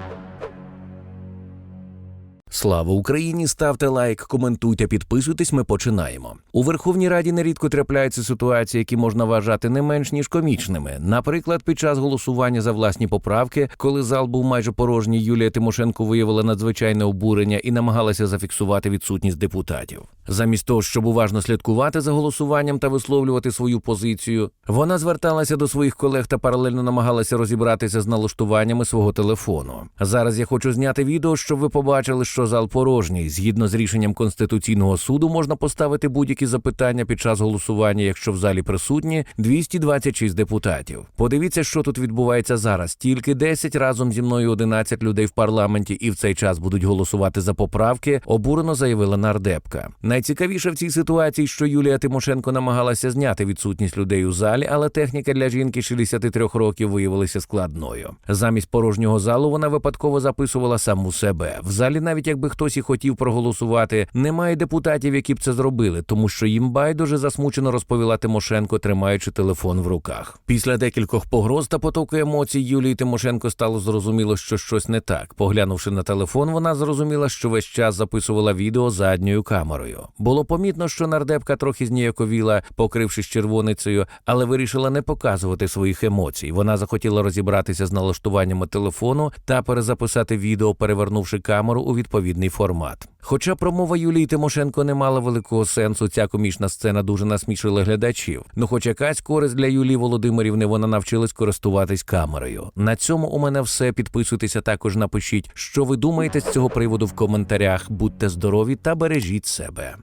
Thank you. Слава Україні! Ставте лайк, коментуйте, підписуйтесь. Ми починаємо. У Верховній Раді нерідко трапляються ситуації, які можна вважати не менш ніж комічними. Наприклад, під час голосування за власні поправки, коли зал був майже порожній, Юлія Тимошенко виявила надзвичайне обурення і намагалася зафіксувати відсутність депутатів. Замість того, щоб уважно слідкувати за голосуванням та висловлювати свою позицію, вона зверталася до своїх колег та паралельно намагалася розібратися з налаштуваннями свого телефону. Зараз я хочу зняти відео, щоб ви побачили, що зал порожній. Згідно з рішенням Конституційного суду, можна поставити будь-які запитання під час голосування, якщо в залі присутні 226 депутатів. Подивіться, що тут відбувається зараз. Тільки 10 разом зі мною 11 людей в парламенті, і в цей час будуть голосувати за поправки. Обурено заявила нардепка. Найцікавіше в цій ситуації, що Юлія Тимошенко намагалася зняти відсутність людей у залі, але техніка для жінки 63 років виявилася складною. Замість порожнього залу вона випадково записувала саму себе. В залі, навіть якби хтось і хотів проголосувати, немає депутатів, які б це зробили, тому що їм байдуже засмучено розповіла Тимошенко, тримаючи телефон в руках. Після декількох погроз та потоку емоцій Юлії Тимошенко стало зрозуміло, що щось не так. Поглянувши на телефон, вона зрозуміла, що весь час записувала відео задньою камерою. Було помітно, що нардепка трохи зніяковіла, покрившись червоницею, але вирішила не показувати своїх емоцій. Вона захотіла розібратися з налаштуваннями телефону та перезаписати відео, перевернувши камеру у відповідний формат. Хоча промова Юлії Тимошенко не мала великого сенсу, ця комічна сцена дуже насмішила глядачів. Ну, хоч якась користь для Юлії Володимирівни, вона навчилась користуватись камерою. На цьому у мене все. Підписуйтеся також, напишіть, що ви думаєте з цього приводу в коментарях. Будьте здорові та бережіть себе.